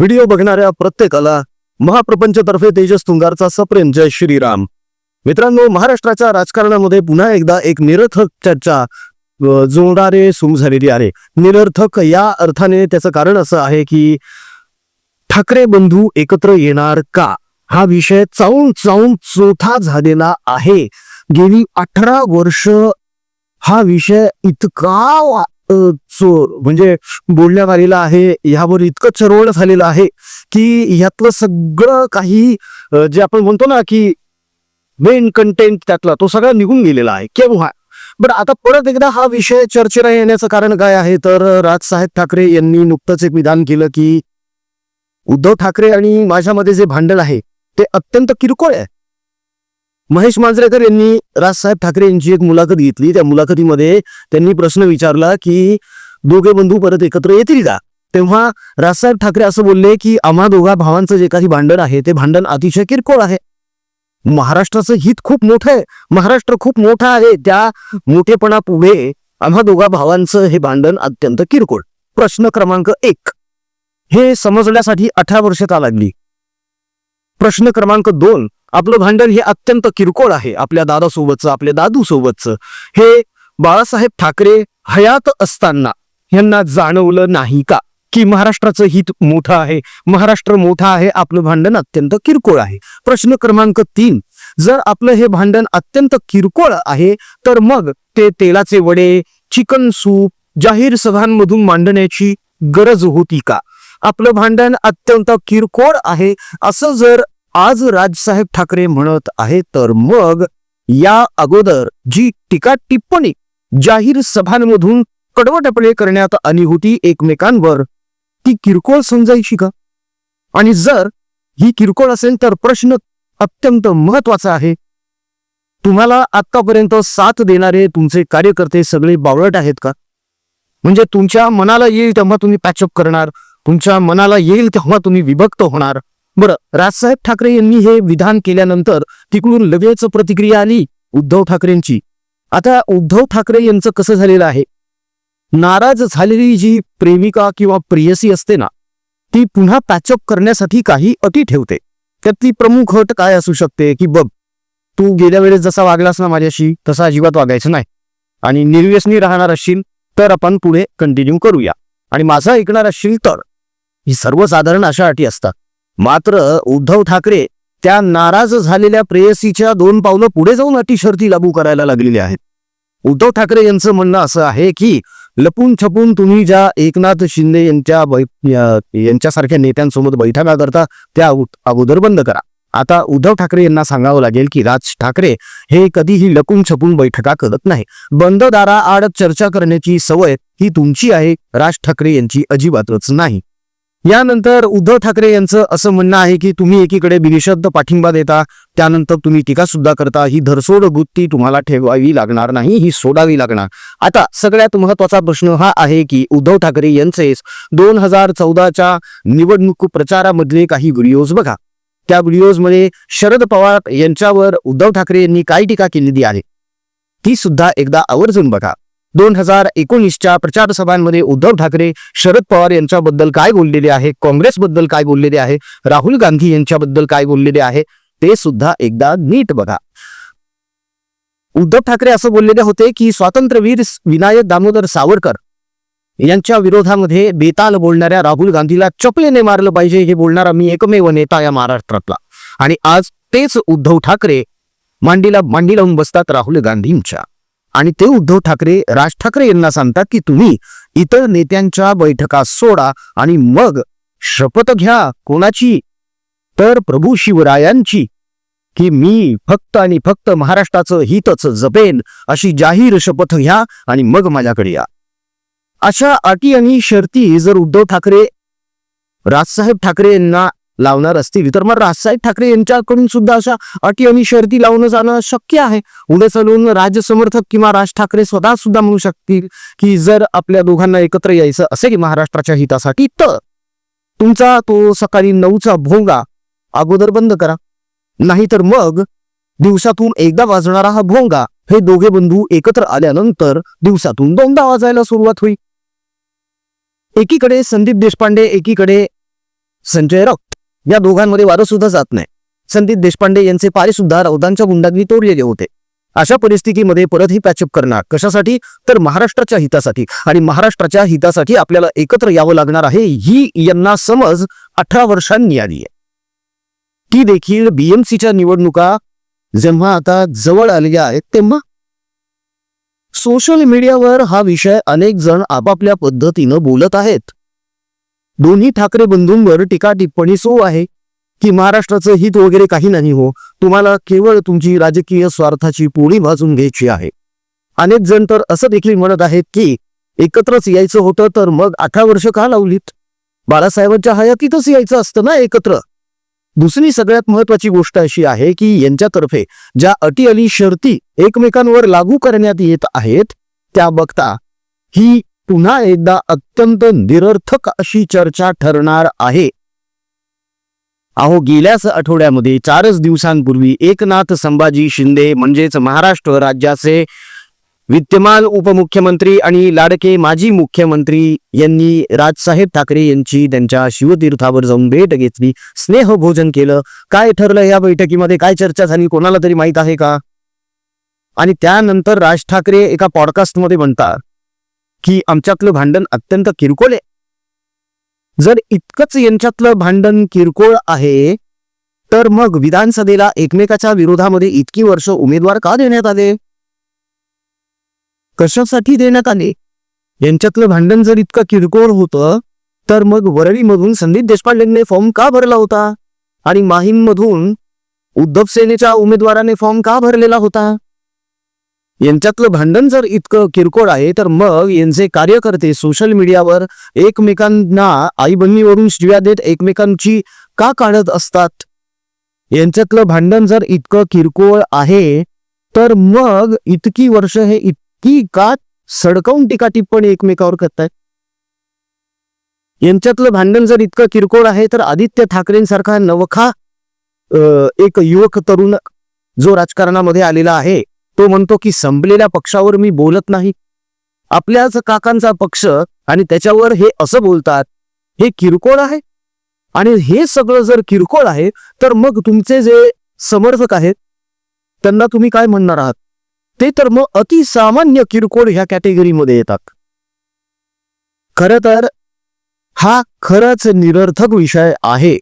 Video बघणाऱ्या प्रत्येकाला महाप्रपंचतर्फे तेजस तुंगारचा सप्रेम जय श्रीराम. मित्रांनो महाराष्ट्राच्या राजकारणामध्ये पुन्हा एकदा एक निरर्थक चर्चा जोडारे सुरू झालेली आहे. निरर्थक या अर्थाने त्याचं कारण असं आहे की ठाकरे बंधू एकत्र येणार का? हा विषय चावून चावून चोथा झालेला आहे. गेली अठरा वर्ष हा विषय इतका चोर म्हणजे बोलण्यात आलेलं आहे यावर इतकं चरवळ झालेलं आहे की यातलं सगळं काही जे आपण म्हणतो ना की मेन कंटेंट त्यातला तो सगळा निघून गेलेला आहे. केव्हा? बट आता परत एकदा हा विषय चर्चेला येण्याचं कारण काय आहे? तर राजसाहेब ठाकरे यांनी नुकतंच एक विधान केलं की उद्धव ठाकरे आणि माझ्यामध्ये जे भांडण आहे ते अत्यंत किरकोळ आहे. महेश मांजरेकर यांनी राजसाहेब ठाकरे यांची एक मुलाखत घेतली. त्या मुलाखतीमध्ये त्यांनी प्रश्न विचारला की दोघे बंधू परत एकत्र येतील का? तेव्हा राजसाहेब ठाकरे असं बोलले की आम्हा दोघा भावांचं जे काही भांडण आहे ते भांडण अतिशय किरकोळ आहे. महाराष्ट्राचं हित खूप मोठं आहे. महाराष्ट्र खूप मोठा आहे. त्या मोठेपणा पुढे आम्हा दोघा भावांचं हे भांडण अत्यंत किरकोळ. प्रश्न क्रमांक एक. हे समजण्यासाठी अठरा वर्ष का लागली? प्रश्न क्रमांक दोन. आपलं भांडण हे अत्यंत किरकोळ आहे. आपल्या दादासोबतचं आपल्या दादू सोबतचं हे बाळासाहेब ठाकरे हयात असताना यांना जाणवलं नाही का? की महाराष्ट्राचं हित मोठं आहे. महाराष्ट्र मोठा आहे आपलं भांडण अत्यंत किरकोळ आहे. प्रश्न क्रमांक तीन जर आपलं हे भांडण अत्यंत किरकोळ आहे तर मग ते तेलाचे वडे चिकन सूप जाहीर सभांमधून मांडण्याची गरज होती का? आपलं भांडण अत्यंत किरकोळ आहे. असं जर आज राजसाहेब ठाकरे म्हणत आहे तर मग या अगोदर जी टीका टिप्पणी जाहीर सभांमधून कडवटपणे करण्यात आली होती एकमेकांवर ती किरकोळ समजायची का? आणि जर ही किरकोळ असेल तर प्रश्न अत्यंत महत्त्वाचा आहे. तुम्हाला आतापर्यंत साथ देणारे तुमचे कार्यकर्ते सगळे बावळट आहेत का? म्हणजे तुमच्या मनाला येईल तेव्हा तुम्ही पॅचअप करणार तुमच्या मनाला येईल तेव्हा तुम्ही विभक्त होणार. बरं राजसाहेब ठाकरे यांनी हे विधान केल्यानंतर तिकडून लगेच प्रतिक्रिया आली उद्धव ठाकरेंची. आता उद्धव ठाकरे यांचं कसं झालेलं आहे? नाराज झालेली जी प्रेमिका किंवा प्रियसी असते ना ती पुन्हा पॅचअप करण्यासाठी काही अटी ठेवते. त्यातली प्रमुख अट काय असू शकते की बघ तू गेल्या वेळेस जसा वागलास ना माझ्याशी तसा अजिबात वागायचं नाही. आणि निर्व्यसनी राहणार असशील तर आपण पुढे कंटिन्यू करूया. आणि माझं ऐकणार असशील तर ही सर्वसाधारण अशा अटी असतात. मात्र उद्धव ठाकरे त्या नाराज झालेल्या प्रेयसीच्या दोन पावलं पुढे जाऊन अटी शर्ती लागू करायला लागलेली आहेत. उद्धव ठाकरे यांचं म्हणणं असं आहे की लपून छपून तुम्ही ज्या एकनाथ शिंदे यांच्या बै- यांच्यासारख्या नेत्यांसोबत बैठका करता त्या अगोदर बंद करा. आता उद्धव ठाकरे यांना सांगावं लागेल की राज ठाकरे हे कधीही लपून छपून बैठका करत नाही. बंद दारा आड चर्चा करण्याची सवय ही तुमची आहे राज ठाकरे यांची अजिबातच नाही. यानंतर उद्धव ठाकरे यांचं असं म्हणणं आहे की तुम्ही एकीकडे बिनशब्द पाठिंबा देता त्यानंतर तुम्ही टीका सुद्धा करता ही धरसोड वृत्ती तुम्हाला ठेवावी लागणार नाही ही सोडावी लागणार. आता सगळ्यात महत्त्वाचा प्रश्न हा आहे की उद्धव ठाकरे यांचे दोन हजार चौदाच्या निवडणूक प्रचारामधले काही व्हिडिओज बघा. त्या व्हिडिओजमध्ये शरद पवार यांच्यावर उद्धव ठाकरे यांनी काय टीका केलेली आहे? ती सुद्धा एकदा आवर्जून बघा. दोन हजार एकोणीसच्या प्रचार सभांमध्ये उद्धव ठाकरे शरद पवार यांच्याबद्दल काय बोललेले आहे? काँग्रेसबद्दल काय बोललेले आहे? राहुल गांधी यांच्याबद्दल काय बोललेले आहे? ते सुद्धा एकदा नीट बघा. उद्धव ठाकरे असं बोललेले होते की स्वातंत्र्यवीर विनायक दामोदर सावरकर यांच्या विरोधामध्ये बेताल बोलणाऱ्या राहुल गांधीला चपलेने मारलं पाहिजे हे बोलणारा मी एकमेव नेता या महाराष्ट्रातला. आणि आज तेच उद्धव ठाकरे मांडीला मांडी लावून बसतात राहुल गांधींच्या. आणि ते उद्धव ठाकरे राज ठाकरे यांना सांगतात की तुम्ही इतर नेत्यांच्या बैठका सोडा आणि मग शपथ घ्या. कोणाची? तर प्रभू शिवरायांची. की मी फक्त आणि फक्त महाराष्ट्राचं हितच जपेन अशी जाहीर शपथ घ्या आणि मग माझ्याकडे या. अशा अटी आणि शर्ती जर उद्धव ठाकरे राजसाहेब ठाकरे यांना लावणार असतील. तर मग राजसाहेब ठाकरे यांच्याकडून सुद्धा अशा अटी आणि शर्ती लावणं जाणं शक्य आहे. पुढे चालून राजसमर्थक किंवा राज ठाकरे स्वतः सुद्धा म्हणू शकतील की जर आपल्या दोघांना एकत्र यायचं असेल महाराष्ट्राच्या हितासाठी तर तुमचा तो सकाळी नऊचा भोंगा अगोदर बंद करा. नाहीतर मग दिवसातून एकदा वाजणारा हा भोंगा हे दोघे बंधू एकत्र आल्यानंतर दिवसातून दोनदा वाजायला सुरुवात होईल. एकीकडे संदीप देशपांडे एकीकडे संजय राऊत. या दोघांमध्ये वारं सुद्धा जात नाही. संदीप देशपांडे यांचे पारे सुद्धा राऊतांच्या गुंडांनी तोडलेले होते. अशा परिस्थितीमध्ये परत ही पॅचअप करणार कशासाठी? तर महाराष्ट्राच्या हितासाठी. आणि महाराष्ट्राच्या हितासाठी आपल्याला एकत्र यावं लागणार आहे ही यांना समज अठरा वर्षांनी आली आहे. ती देखील बीएमसीच्या निवडणुका जेव्हा आता जवळ आलेल्या आहेत तेव्हा. सोशल मीडियावर हा विषय अनेक जण आपापल्या पद्धतीनं बोलत आहेत. दोन्ही ठाकरे बंधूंवर टीका टिप्पणी सुरू आहे की महाराष्ट्राचं हित वगैरे काही नाही हो. तुम्हाला केवळ तुमची राजकीय स्वार्थाची पोळी भाजून घ्यायची आहे. अनेक जण तर असं देखील म्हणत आहेत की एकत्रच यायचं होतं तर मग अठरा वर्ष का लावलीत? बाळासाहेबांच्या हयातीतच यायचं असतं ना एकत्र? दुसरी सगळ्यात महत्वाची गोष्ट अशी आहे की यांच्यातर्फे ज्या अटी अली शर्ती एकमेकांवर लागू करण्यात येत आहेत त्या बघता ही पुन्हा एकदा अत्यंत निरर्थक अशी चर्चा ठरणार आहे. अहो गेल्याच आठवड्यामध्ये चारच दिवसांपूर्वी एकनाथ संभाजी शिंदे म्हणजेच महाराष्ट्र राज्याचे विद्यमान उपमुख्यमंत्री आणि लाडके माजी मुख्यमंत्री यांनी राजसाहेब ठाकरे यांची त्यांच्या शिवतीर्थावर जाऊन भेट घेतली स्नेहभोजन केलं. काय ठरलं या बैठकीमध्ये? काय चर्चा झाली? कोणाला तरी माहीत आहे का? आणि त्यानंतर राज ठाकरे एका पॉडकास्टमध्ये म्हणतात की आमच्यातलं भांडण अत्यंत किरकोळ आहे. जर इतकंच यांच्यातलं भांडण किरकोळ आहे तर मग विधानसभेला एकमेकाच्या विरोधामध्ये इतकी वर्ष उमेदवार का देण्यात आले? कशासाठी देण्यात आले? यांच्यातलं भांडण जर इतकं किरकोळ होतं तर मग वरळीमधून संदीप देशपांडेंनी फॉर्म का भरला होता? आणि माहीममधून उद्धव सेनेच्या उमेदवाराने फॉर्म का भरलेला होता? यांच्यातलं भांडण जर इतकं किरकोळ आहे तर मग यांचे कार्यकर्ते सोशल मीडियावर एकमेकांना आई बहिणीवरून शिव्या देत एकमेकांची का काढत असतात? यांच्यातलं भांडण जर इतकं किरकोळ आहे तर मग इतकी वर्ष हे इतकी का सडकवून टीका टिप्पणी एकमेकावर करतायत? यांच्यातलं भांडण जर इतकं किरकोळ आहे तर आदित्य ठाकरेंसारखा नवखा एक युवक तरुण जो राजकारणामध्ये आलेला आहे तो म्हणतो की संपलेल्या पक्षावर मी बोलत नाही. आपल्याच काकांचा पक्ष आणि त्याच्यावर हे असं बोलतात हे किरकोळ आहे? आणि हे सगळं जर किरकोळ आहे तर मग तुमचे जे समर्थक आहेत त्यांना तुम्ही काय म्हणणार आहात? ते तर मग अतिसामान्य किरकोळ ह्या कॅटेगरीमध्ये येतात. खर तर हा खरंच निरर्थक विषय आहे.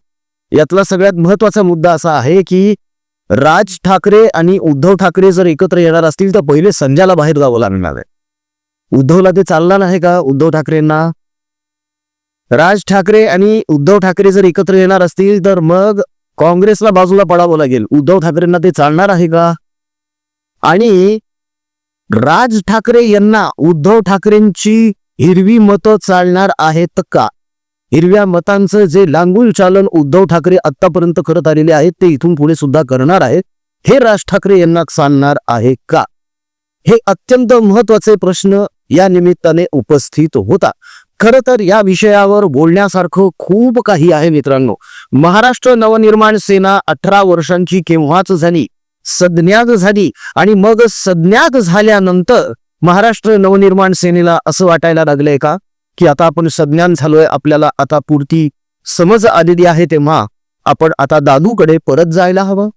यातला सगळ्यात महत्त्वाचा मुद्दा असा आहे की राज ठाकरे आणि उद्धव ठाकरे जर एकत्र येणार असतील तर पहिले संजयला बाहेर जावं लागणार आहे. उद्धवला ते चालणार आहे का? उद्धव ठाकरेंना? राज ठाकरे आणि उद्धव ठाकरे जर एकत्र येणार असतील तर मग काँग्रेसला बाजूला पडावं लागेल. उद्धव ठाकरेंना ते चालणार आहे का? आणि राज ठाकरे यांना उद्धव ठाकरेंची हिरवी मतं चालणार आहेत का? हिरव्या मतांचं जे लांगुल चालन उद्धव ठाकरे आतापर्यंत करत आलेले आहेत ते इथून पुढे सुद्धा करणार आहेत. हे राज ठाकरे यांना चालणार आहे का? हे अत्यंत महत्त्वाचे प्रश्न या निमित्ताने उपस्थित होता. खर तर या विषयावर बोलण्यासारखं खूप काही आहे मित्रांनो. महाराष्ट्र नवनिर्माण सेना अठरा वर्षांची केव्हाच झाली? सज्ञात झाली आणि मग सज्ञात झाल्यानंतर महाराष्ट्र नवनिर्माण सेनेला असं वाटायला लागलंय का? की आता आपण सज्ञान झालोय आपल्याला आता पुरती समज आलेली आहे तेव्हा आपण आता दादूकडे परत जायला हवं.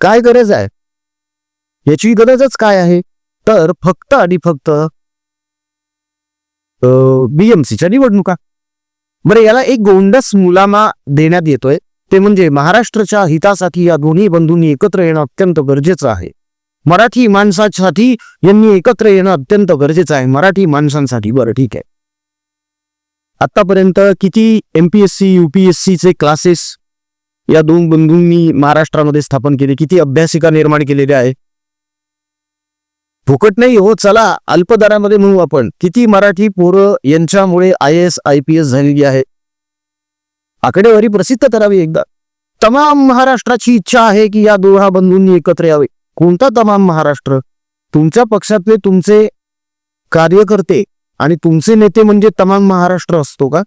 काय गरज आहे? याची गरजच काय आहे? तर फक्त आणि फक्त बीएमसीच्या निवडणुका. बरं याला एक गोंडस मुलामा देण्यात येतोय. ते म्हणजे महाराष्ट्राच्या हितासाठी या दोन्ही बंधूंनी एकत्र येणं अत्यंत गरजेचं आहे. मराठी माणसासाठी यांनी एकत्र येणं अत्यंत गरजेचं आहे. मराठी माणसांसाठी. बरं ठीक आहे. आतापर्यंत किती एमपीएससी युपीएससीचे क्लासेस या दोन बंधूंनी महाराष्ट्रामध्ये स्थापन केले? किती अभ्यासिका निर्माण केलेल्या आहे फुकट नाही. हो चला. अल्पदरामध्ये म्हणू आपण. किती मराठी पोरं यांच्यामुळे I S I P S झालेली आहे? आकडेवारी प्रसिद्ध करावी एकदा. तमाम महाराष्ट्राची इच्छा आहे की या दोघा बंधूंनी एकत्र यावे. कोणता तमाम महाराष्ट्र तुमच्या पक्षातले तुमचे कार्यकर्ते आणि तुमचे नेते म्हणजे तमाम महाराष्ट्र असतो का?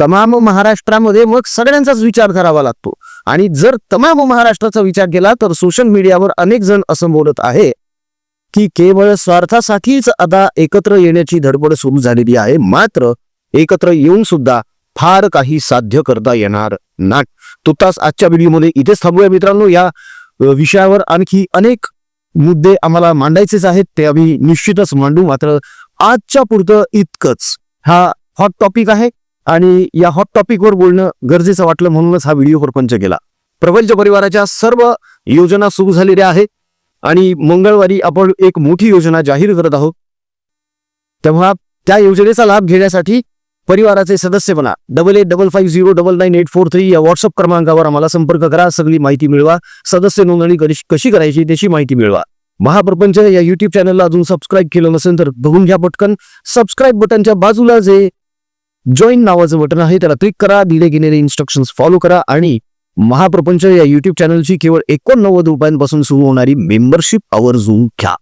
तमाम महाराष्ट्रामध्ये मग सगळ्यांचाच विचार करावा लागतो. आणि जर तमाम महाराष्ट्राचा विचार केला तर सोशल मीडियावर अनेक जण असं बोलत आहे की केवळ स्वार्थासाठीच आता एकत्र येण्याची धडपड सुरू झालेली आहे. मात्र एकत्र येऊन सुद्धा फार काही साध्य करता येणार नाही. तुतास आजच्या व्हिडिओमध्ये इथेच थांबूया मित्रांनो. या विषयावर आणखी अनेक मुद्दे आम्हाला मांडायचेच आहेत ते आम्ही निश्चितच मांडू. मात्र आजच्या पुरतं इतकंच. हा हॉट टॉपिक आहे आणि या हॉट टॉपिकवर बोलणं गरजेचं वाटलं म्हणूनच हा व्हिडिओ प्रपंच केला. प्रपंच परिवाराच्या सर्व योजना सुरू झालेल्या आहेत आणि मंगळवारी आपण एक मोठी योजना जाहीर करत आहोत. तेव्हा त्या योजनेचा लाभ घेण्यासाठी परिवाराचे सदस्य बना. Double eight double five zero double nine eight four three या व्हॉट्सअप क्रमांकावर आम्हाला संपर्क करा. सगळी माहिती मिळवा. सदस्य नोंदणी कशी कशी करायची त्याची माहिती मिळवा. महाप्रपंच या युट्यूब चॅनलला अजून सबस्क्राईब केलं नसेल तर बघून घ्या पटकन. सबस्क्राईब बटनच्या बाजूला जे जॉईन नावाचं बटन आहे त्याला क्लिक करा. दिले गेलेले इन्स्ट्रक्शन्स फॉलो करा. आणि महाप्रपंच या युट्यूब चॅनलची केवळ एकोणनव्वद रुपयांपासून सुरू होणारी मेंबरशिप आवर्जून घ्या.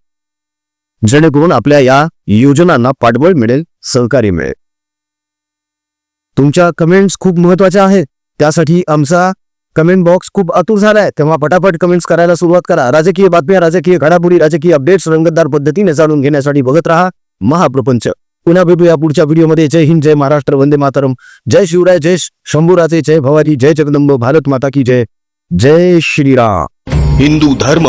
जेणेकरून आपल्या या योजनांना पाठबळ मिळेल सहकार्य मिळेल. तुमच्या कमेंट्स खूप महत्त्वाच्या आहेत. त्यासाठी आमचा कमेंट बॉक्स खूप आतुर झालाय. तेव्हा पटापट कमेंट्स करायला सुरुवात करा. राजकीय बातम्या राजकीय घडामोडी राजकीय अपडेट्स रंगतदार पद्धतीने जाणून घेण्यासाठी बघत राहा महाप्रपंच. पुन्हा भेटूया पुढच्या व्हिडिओमध्ये जय हिंद जय महाराष्ट्र वंदे मातरम. जय शिवराय जय शंभूराजे जय भवानी जय जगदंब भारत माता की जय. जय श्रीराम. हिंदू धर्म